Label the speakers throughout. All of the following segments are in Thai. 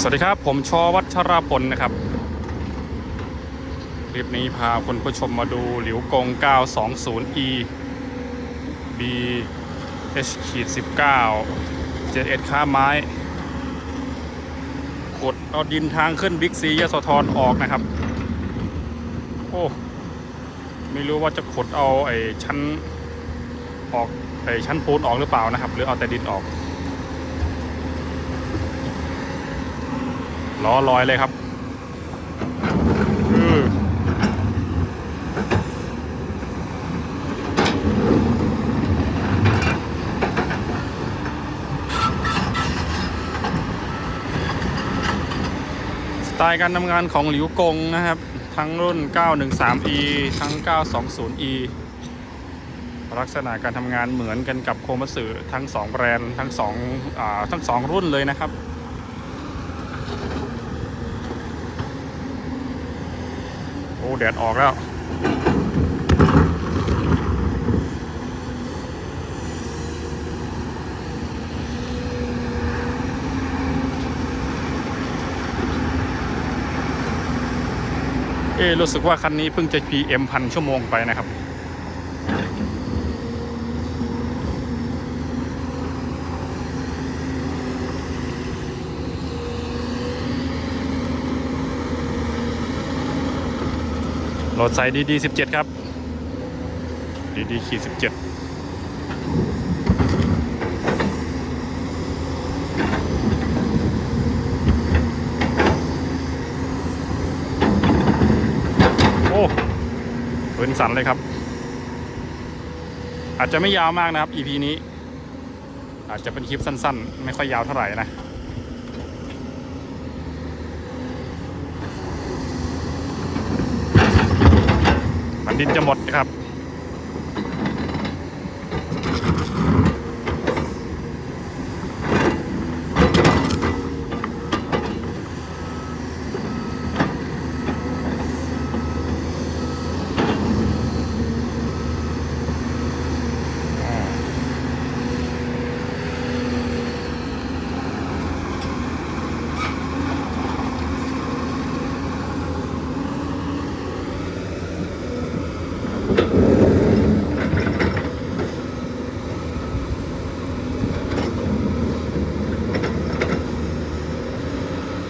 Speaker 1: สวัสดีครับ ผมชอวัชรพลนะครับ คลิปนี้พาคุณผู้ชมมาดูหลิวกง 920e b h ขีด19 71ค่าไม้ขุดเอาดินทางขึ้นบิ๊กซียโสธรออกนะครับ โอ้ ไม่รู้ว่าจะขุดเอาไอ้ชั้นออกไอ้ชั้นปูนออกหรือเปล่านะครับ หรือเอาแต่ดินออก ล้อลอยเลยครับสไตล์การทำงานของหลิวกงนะครับ ทั้งรุ่น 913e ทั้ง 920e ลักษณะการทำงานเหมือนกันกับโคมัสึทั้ง 2 แบรนด์ทั้ง2อ่าทั้ง 2 รุ่นเลยนะครับ โอ้แดดออกแล้วเอะรู้สึกว่าคันนี้เพิ่งจะ PM พันชั่วโมงไปนะครับ โหลดใส่ดีดี17ครับดีดีขีด17โอ้ปืนสั่นเลยครับ อาจจะไม่ยาวมากนะครับ EP นี้ อาจจะเป็นคลิปสั้น ๆ ไม่ค่อยยาวเท่าไหร่นะ ดินจะหมดนะครับ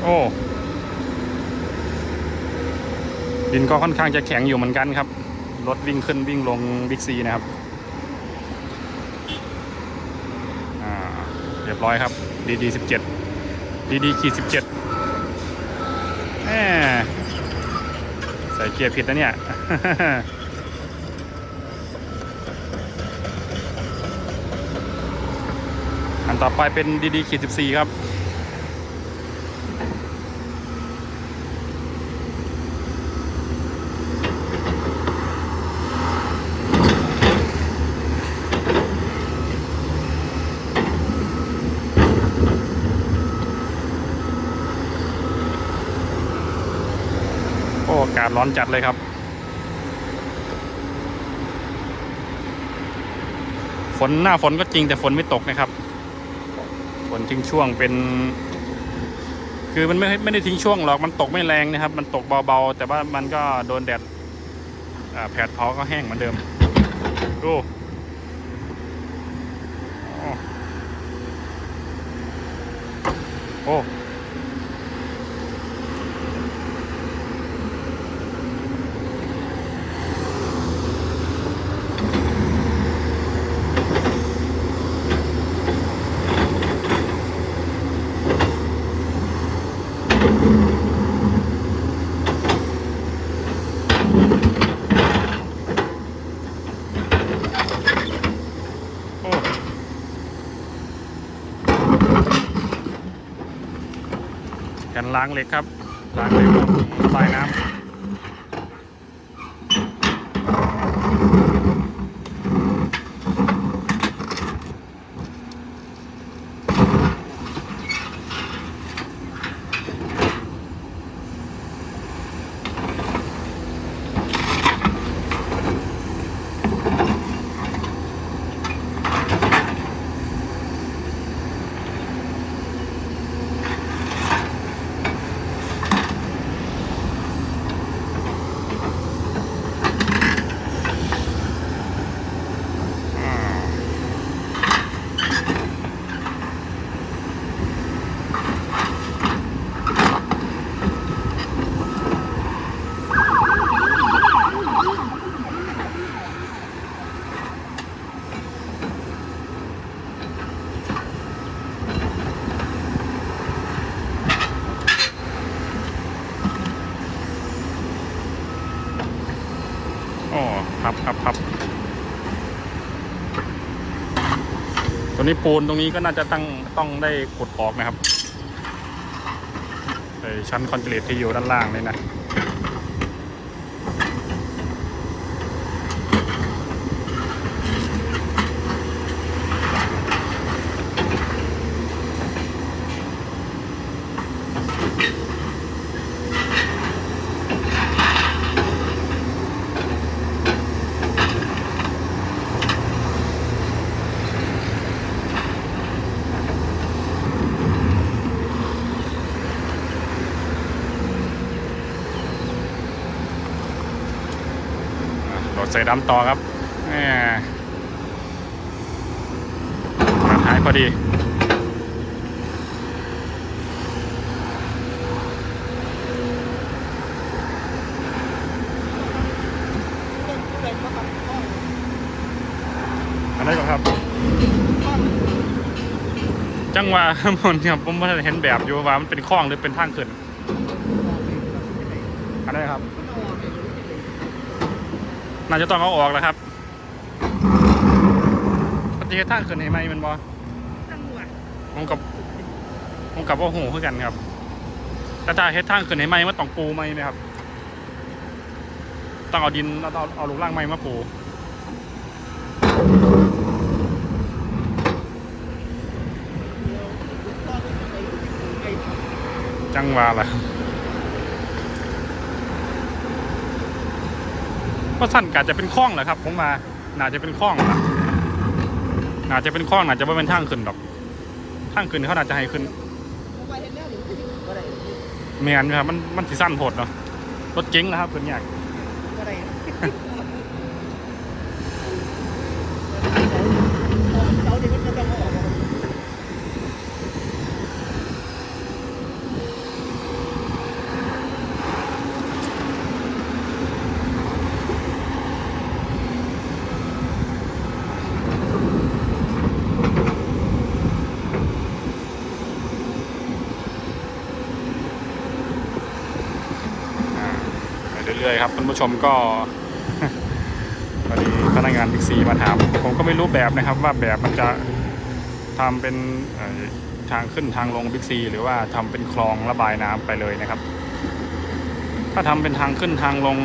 Speaker 1: โอ้ ดินก็ค่อนข้างจะแข็งอยู่เหมือนกันครับ รถวิ่งขึ้นวิ่งลงบิ๊กซีนะครับเรียบร้อยครับดีดีสิบเจ็ดดีดีขีดสิบเจ็ดแหมใส่เกียร์ผิดนะเนี่ยอันต่อไปเป็นดีดีขีดสิบสี่ครับ โอ้อากา ศร้อนจัดเลยครับ ฝนหน้าฝนก็จริงแต่ฝนไม่ตกนะครับ ฝนทิ้งช่วงเป็น คือมันไม่ไม่ได้ทิ้งช่วงหรอกมันตกไม่แรงนะครับ มันตกเบาๆ แต่ว่ามันก็โดนแดดแผดเผาก็แห้งเหมือนเดิมดูโอ้ กันล้างเหล็กครับล้างเหล็กระบายน้ำ พับพับพับตัวนี้ปูนตรงนี้ก็น่าจะตั้งต้องได้ขุดออกนะครับชั้นคอนกรีตที่อยู่ด้านล่างนี่นะ อะโหลดใส่ดำต่อครับแหมมาหายพอดีอะไรก่อนครับ จังหวะมันครับผมไม่เห็นแบบอยู่ว่ามันเป็นคลองหรือเป็นทางขึ้นอะไรครับ น่าจะต้องเอาออกแล้วครับปฏิเหตุทางขึ้นให้ไหมแมันบอผมกับผมกับว่าหูคือกันครับแต่ถ้าเฮ็ดทางขึ้นให้ไหมมันต้องปูไหมไหมครับ ต้องเอาดินแล้วเอาเอาลูกล่างไม้มาปูจังหวะล่ะ ก็สั้นกาจะเป็นคล้องเหรอครับ ผมมาน่าจะเป็นคล้องน่าจะเป็นคล้องน่าจะไม่เป็นทางขึ้นดอกทางขึ้นเขาน่าจะให้ขึ้นเมียนครับมันมันสิสั้นโหดเนาะรถเก๋งนะครับขึ้นยาก รื่อยๆครับคุณผู้ชมก็พอดีพนักงานบิ๊กซีมาถาม ผมก็ไม่รู้แบบนะครับว่าแบบมันจะทำเป็นทางขึ้นทางลงบิ๊กซีหรือว่าทำเป็นคลองระบายน้ำไปเลยนะครับ ถ้าทำเป็นทางขึ้นทางลง